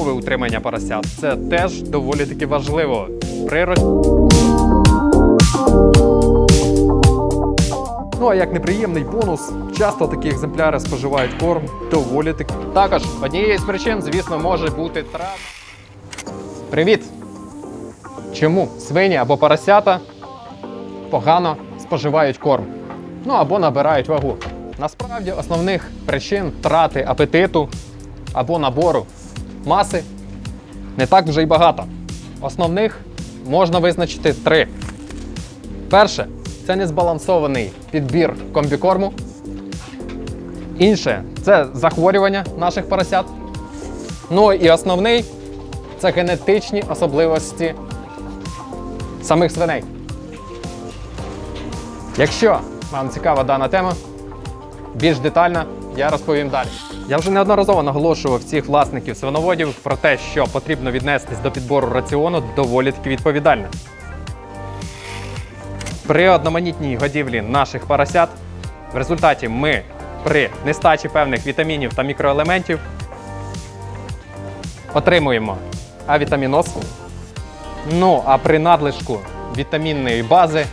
утримання поросят. Це теж доволі таки важливо. При рос- Ну а як неприємний бонус, часто такі екземпляри споживають корм доволі таки. Також однією з причин, звісно, може бути травма. Привіт! Чому свині або поросята погано споживають корм? Ну або набирають вагу. Насправді основних причин втрати апетиту або набору маси не так вже й багато. Основних можна визначити три. Перше це незбалансований підбір комбікорму. Інше це захворювання наших поросят. Ну і основний це генетичні особливості самих свиней. Якщо вам цікава дана тема, більш детально я розповім далі. Я вже неодноразово наголошував всіх власників свиноводів про те, що потрібно віднестись до підбору раціону доволі таки відповідально. При одноманітній годівлі наших поросят в результаті ми при нестачі певних вітамінів та мікроелементів отримуємо авітаміноз. Ну а при надлишку вітамінної бази,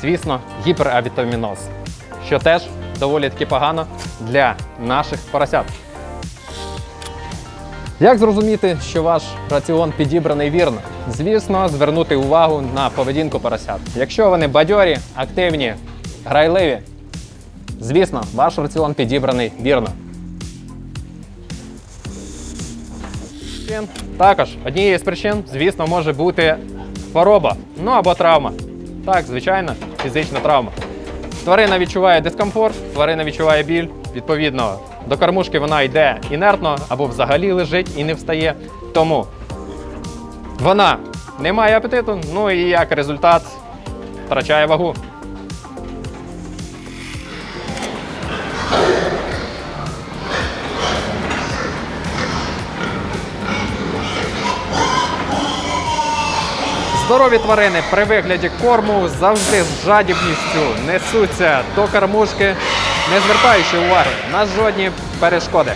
звісно, гіперавітаміноз, що теж доволі таки погано для наших поросят. Як зрозуміти, що ваш раціон підібраний вірно? Звісно, звернути увагу на поведінку поросят. Якщо вони бадьорі, активні, грайливі, звісно, ваш раціон підібраний вірно. Також однією з причин, звісно, може бути хвороба, ну або травма. Так, звичайно, фізична травма. Тварина відчуває дискомфорт, тварина відчуває біль. Відповідно, до кормушки вона йде інертно або взагалі лежить і не встає. Тому вона не має апетиту, ну і як результат втрачає вагу. Здорові тварини при вигляді корму завжди з жадібністю несуться до кормушки, не звертаючи уваги на жодні перешкоди.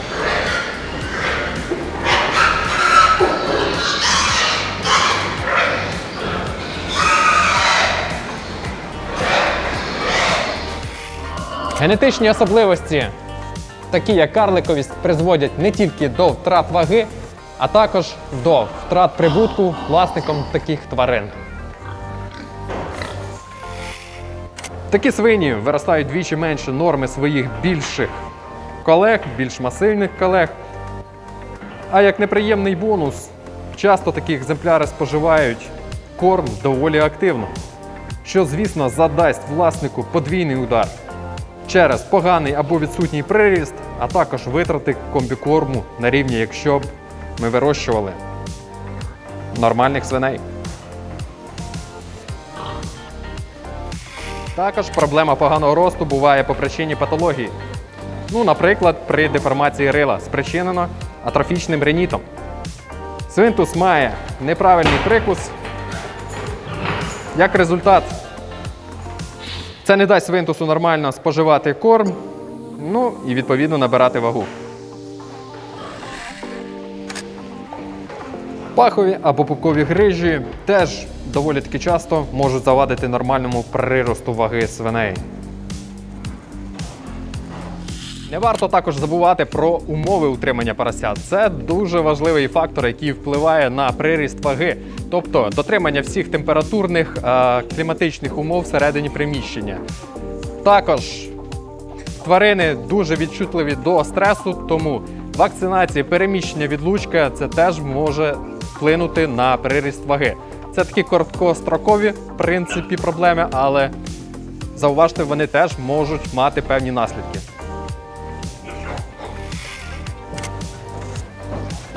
Генетичні особливості, такі як карликовість, призводять не тільки до втрат ваги, а також до втрат прибутку власникам таких тварин. Такі свині виростають двічі менше норми своїх більших колег, більш масивних колег. А як неприємний бонус, часто такі екземпляри споживають корм доволі активно, що, звісно, задасть власнику подвійний удар через поганий або відсутній приріст, а також витрати комбікорму на рівні, якщо б ми вирощували нормальних свиней. Також проблема поганого росту буває по причині патології. Ну, наприклад, при деформації рила спричинено атрофічним ренітом. Свинтус має неправильний прикус. Як результат, це не дасть свинтусу нормально споживати корм, ну і відповідно набирати вагу. Пахові або пупкові грижі теж доволі таки часто можуть завадити нормальному приросту ваги свиней. Не варто також забувати про умови утримання поросят. Це дуже важливий фактор, який впливає на приріст ваги, тобто дотримання всіх температурних е, кліматичних умов всередині приміщення. Також тварини дуже відчутливі до стресу, тому вакцинація, переміщення, відлучка це теж може вплинути на приріст ваги. Це такі короткострокові в принципі проблеми, але зауважте, вони теж можуть мати певні наслідки.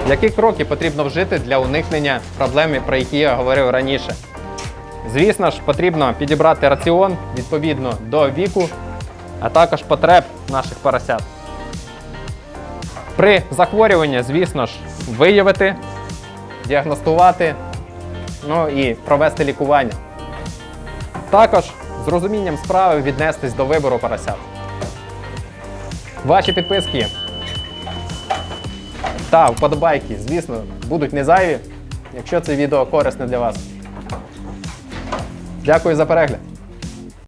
Які кроки потрібно вжити для уникнення проблеми, про які я говорив раніше? Звісно ж, потрібно підібрати раціон відповідно до віку, а також потреб наших поросят. При захворюванні, звісно ж, виявити, діагностувати, ну і провести лікування. Також з розумінням справи віднестись до вибору поросят. Ваші підписки Та вподобайки, звісно, будуть не зайві, якщо це відео корисне для вас. Дякую за перегляд.